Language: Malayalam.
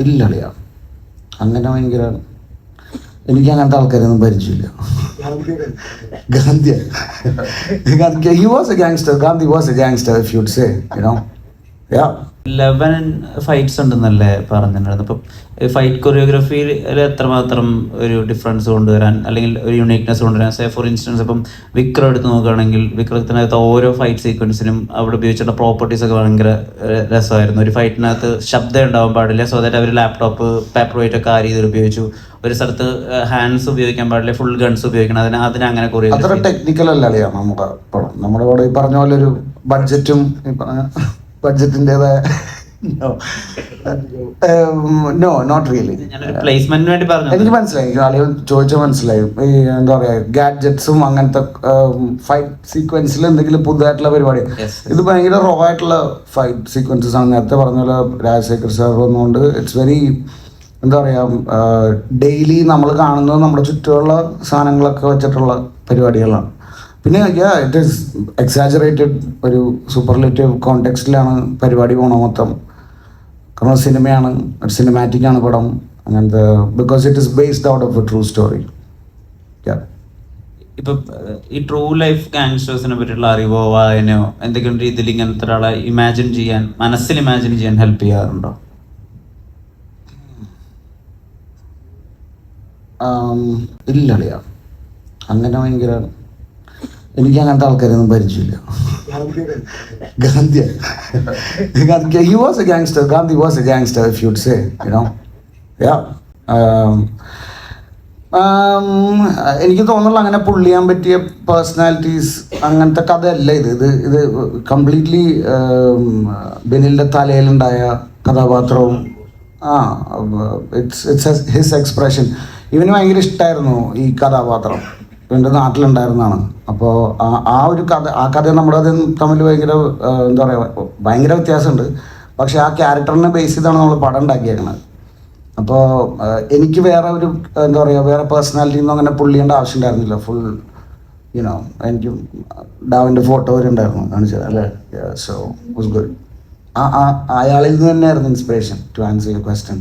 ഇല്ല അളിയ അങ്ങനെ ഭയങ്കര എനിക്ക് അങ്ങനത്തെ ആൾക്കാരൊന്നും പരിചയമില്ല. Gandhi he was a gangster Gandhi was a gangster if you'd say you know yeah eleven fights ഉണ്ടെന്നല്ലേ പറഞ്ഞിട്ടുണ്ടായിരുന്നു അപ്പം ഫൈറ്റ് കൊറിയോഗ്രഫിയിൽ എത്രമാത്രം ഒരു ഡിഫറൻസ് കൊണ്ടുവരാൻ അല്ലെങ്കിൽ ഒരു യുണീക്നെസ് കൊണ്ടുവരാൻ? സേ ഫോർ ഇൻസ്റ്റൻസ് ഇപ്പം വിക്രം എടുത്ത് നോക്കുകയാണെങ്കിൽ വിക്രത്തിനകത്ത് ഓരോ ഫൈറ്റ് സീക്വൻസിനും അവിടെ ഉപയോഗിച്ചിട്ടുള്ള പ്രോപ്പർട്ടീസ് ഒക്കെ ഭയങ്കര രസമായിരുന്നു. ഒരു ഫൈറ്റിനകത്ത് ശബ്ദം ഉണ്ടാവാൻ പാടില്ല. സോ ദാറ്റ് അവർ ലാപ്ടോപ്പ് പേപ്പർ വെയിറ്റ് ഒക്കെ ആ രീതിയിൽ ഉപയോഗിച്ചു. ഒരു സ്ഥലത്ത് ഹാൻഡ്സ് ഉപയോഗിക്കാൻ പാടില്ല ഫുൾ ഗൺസ് ഉപയോഗിക്കണം. അതിന് അതിന് അങ്ങനെ കൊറിയോഗ്രഫി ടെക്നിക്കൽ അല്ല നമ്മുടെ പടം. നമ്മുടെ ഇവിടെ ഈ പറഞ്ഞ പോലെ ഒരു ബഡ്ജറ്റും ബഡ്ജറ്റിന്റെതായ നോ നോട്ട് റിയലി പ്ലേസ്മെന്റിന് വേണ്ടി പറഞ്ഞു എനിക്ക് മനസ്സിലായി. എനിക്ക് ആളുകൾ ചോദിച്ചാൽ മനസ്സിലായി. ഈ എന്താ പറയാ ഗാഡ്ജറ്റ്സും അങ്ങനത്തെ ഫൈറ്റ് സീക്വൻസിൽ എന്തെങ്കിലും പുതുതായിട്ടുള്ള പരിപാടി. ഇത് ഭയങ്കര റോ ആയിട്ടുള്ള ഫൈറ്റ് സീക്വൻസസ് ആണ്. നേരത്തെ പറഞ്ഞ പോലെ രാജശേഖർ സാർ വന്നുകൊണ്ട് ഇറ്റ്സ് വെരി എന്താ പറയാ ഡെയിലി നമ്മൾ കാണുന്നത് നമ്മുടെ ചുറ്റുമുള്ള സാധനങ്ങളൊക്കെ വെച്ചിട്ടുള്ള പരിപാടികളാണ്. പിന്നെ യാ ഇറ്റ് ഈസ് എക്സാജറേറ്റഡ് ഒരു സൂപ്പർലേറ്റീവ് കോണ്ടെക്സ്റ്റിലാണ് പരിപാടി പോണ മൊത്തം. കാരണം സിനിമയാണ് ഒരു സിനിമാറ്റിക് ആണ് പടം. അങ്ങനത്തെ because it is based out of a true story ഇപ്പൊ ഈ ട്രൂ ലൈഫ് ഗാങ്സ്റ്റേഴ്സിനെ പറ്റിയുള്ള അറിവോ വായനയോ എന്തെങ്കിലും രീതിയിൽ ഇങ്ങനത്തെ ഒരാളെ ഇമാജിൻ ചെയ്യാൻ മനസ്സിൽ ഇമാജിൻ ചെയ്യാൻ ഹെൽപ്പ് ചെയ്യാറുണ്ടോ? ഇല്ല അളിയ അങ്ങനെ ഭയങ്കര എനിക്ക് അങ്ങനത്തെ ആൾക്കാരൊന്നും പരിചയമില്ല. Gandhi was a gangster Gandhi was a gangster if you'd say you know yeah എനിക്ക് തോന്നുന്നില്ല അങ്ങനെ പുള്ളിയാൻ പറ്റിയ പേഴ്സണാലിറ്റീസ് അങ്ങനത്തെ കഥയല്ല ഇത്. ഇത് ഇത് കംപ്ലീറ്റ്ലി ബെനിലിന്റെ തലയിലുണ്ടായ കഥാപാത്രവും ആ ഇറ്റ്സ് ഇറ്റ്സ് ഹിസ് എക്സ്പ്രഷൻ ഇവന് ഭയങ്കര ഇഷ്ടമായിരുന്നു ഈ കഥാപാത്രം. ഇവന്റെ നാട്ടിലുണ്ടായിരുന്നതാണ് അപ്പോൾ ആ ആ ഒരു കഥ ആ കഥ നമ്മുടെ അത് തമ്മിൽ ഭയങ്കര എന്താ പറയുക ഭയങ്കര വ്യത്യാസമുണ്ട്. പക്ഷേ ആ ക്യാരക്ടറിനെ ബേസ് ചെയ്താണ് നമ്മൾ പടം ഉണ്ടാക്കിയേക്കുന്നത് അപ്പോൾ എനിക്ക് വേറെ ഒരു എന്താ പറയുക വേറെ പേഴ്സണാലിറ്റി ഒന്നും അങ്ങനെ പുള്ളി ചെയ്യേണ്ട ആവശ്യം ഉണ്ടായിരുന്നില്ല ഫുൾ യുനോ എനിക്ക് ഡാവിന്റെ ഫോട്ടോ വരെ ഉണ്ടായിരുന്നു. കാണിച്ചത് അല്ലേ? സോ ഗുഡ് ആ അയാളിൽ നിന്ന് തന്നെയായിരുന്നു inspiration to answer your question